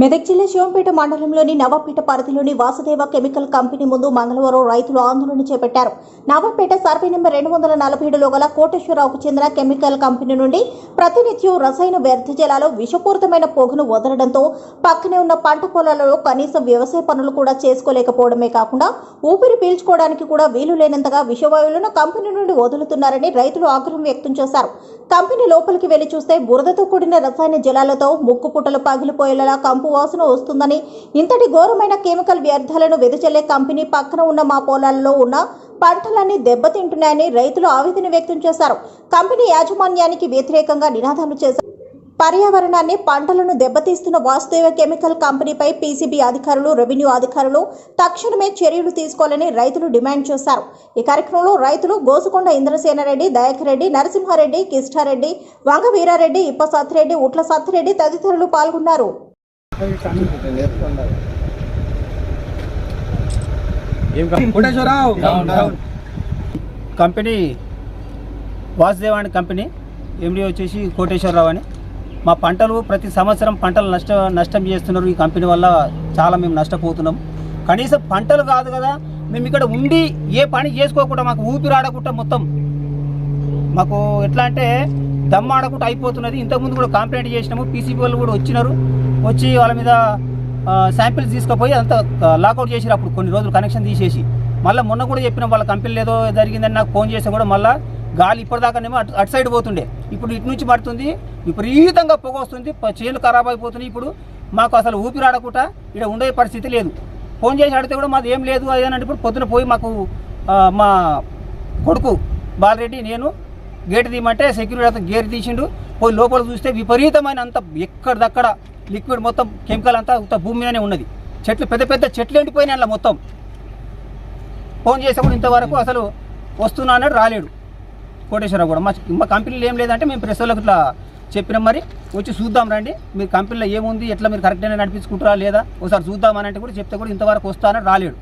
మెదక్ జిల్లా శివంపేట మండలంలోని నవాపేట పరిధిలోని వాసుదేవ కెమికల్ కంపెనీ ముందు మంగళవారం రైతులు ఆందోళన చేపట్టారు. నవాపేట సర్వే నెంబర్ రెండు వందల నలభై ఏడులో గల కోటేశ్వరరావుకు చెందిన కెమికల్ కంపెనీ నుండి ప్రతినిత్యం రసాయన వ్యర్థ జలాలు విషపూరితమైన పొగను వదలడంతో పక్కనే ఉన్న పంట పొలాలలో కనీసం వ్యవసాయ పనులు కూడా చేసుకోలేకపోవడమే కాకుండా ఊపిరి పీల్చుకోవడానికి కూడా వీలు లేనంతగా విషవాయువులను కంపెనీ నుండి వదులుతున్నారని రైతులు ఆగ్రహం వ్యక్తం చేశారు. కంపెనీ లోపలికి వెళ్ళి చూస్తే బురదతో కూడిన రసాయన జలాలతో ముక్కుపుటలు పగిలిపోయేలా కంపు వాసన వస్తుందని. ఇంతటి ఘోరమైన కెమికల్ వ్యర్థాలను వెదజల్లే కంపెనీ పక్కన ఉన్న మా పొలాల్లో ఉన్న పంటలన్నీ దెబ్బతింటున్నాయని రైతులు ఆవేదన వ్యక్తం చేశారు. కంపెనీ యాజమాన్యానికి వ్యతిరేకంగా నినాదాలు చేశారు. పర్యావరణాన్ని పంటలను దెబ్బతీస్తున్న వాసుదేవ కెమికల్ కంపెనీపై పీసీబీ అధికారులు రెవెన్యూ అధికారులు తక్షణమే చర్యలు తీసుకోవాలని రైతులు డిమాండ్ చేశారు. ఈ కార్యక్రమంలో రైతులు గోసుకొండ ఇంద్రసేనారెడ్డి దయాకరెడ్డి నరసింహారెడ్డి కిష్టారెడ్డి వంగ వీరారెడ్డి ఇప్ప సత్తిరెడ్డి ఉట్ల సత్తిరెడ్డి తదితరులు పాల్గొన్నారు. కోటేశ్వరరావు. కంపెనీ వాసుదేవ్ అనే కంపెనీ ఎండి వచ్చేసి కోటేశ్వరరావు అని. మా పంటలు ప్రతి సంవత్సరం పంటలు నష్ట నష్టం చేస్తున్నారు. ఈ కంపెనీ వల్ల చాలా మేము నష్టపోతున్నాం. కనీసం పంటలు కాదు కదా మేము ఇక్కడ ఉండి ఏ పని చేసుకోకుండా మాకు ఊపిరి ఆడకుండా మొత్తం. మాకు ఎట్లా అంటే దమ్ ఆడకుండా అయిపోతున్నది. ఇంతకుముందు కూడా కంప్లైంట్ చేసినాము. పీసీబీ వాళ్ళు కూడా వచ్చినారు. వచ్చి వాళ్ళ మీద శాంపిల్స్ తీసుకుపోయి అంతా లాకౌట్ చేసిరు అప్పుడు కొన్ని రోజులు కనెక్షన్ తీసేసి. మళ్ళీ మొన్న కూడా చెప్పిన వాళ్ళ కంపెనీలు ఏదో జరిగిందని నాకు ఫోన్ చేస్తే కూడా మళ్ళీ గాలి ఇప్పటిదాకానేమో అటు అటు సైడ్ పోతుండే. ఇప్పుడు ఇటు నుంచి పడుతుంది. విపరీతంగా పొగ వస్తుంది. ప- చేలు ఖరాబ్ అయిపోతున్నాయి. ఇప్పుడు మాకు అసలు ఊపిరి ఆడకుండా ఇక్కడ ఉండే పరిస్థితి లేదు. ఫోన్ చేసి అడిగితే కూడా మాది ఏం లేదు అది అని అంటే ఇప్పుడు పొద్దున పోయి మాకు మా కొడుకు బాలరెడ్డి నేను గేట్ తీయమంటే సెక్యూరిటీ అతను గేట్ తీసిండు. పోయి లోపల చూస్తే విపరీతమైన అంత ఎక్కడిదక్కడ లిక్విడ్ మొత్తం కెమికల్ అంతా ఉత్త భూమి మీదనే ఉన్నది. చెట్లు పెద్ద పెద్ద చెట్లు ఎండిపోయినాయి అలా మొత్తం. ఫోన్ చేసినప్పుడు ఇంతవరకు అసలు వస్తున్నా అన్నాడు రాలేడు. కోటేశ్వరరావు కూడా. మా మా కంపెనీలో ఏం లేదంటే మేము ప్రెస్ వాళ్ళకి ఇట్లా చెప్పినాం మరి. వచ్చి చూద్దాం రండి. మీ కంపెనీలో ఏముంది? ఎట్లా మీరు కరెక్ట్గానే నడిపించుకుంటారా లేదా? ఒకసారి చూద్దామని అంటే కూడా చెప్తే కూడా ఇంతవరకు వస్తా అన్నాడు రాలేడు.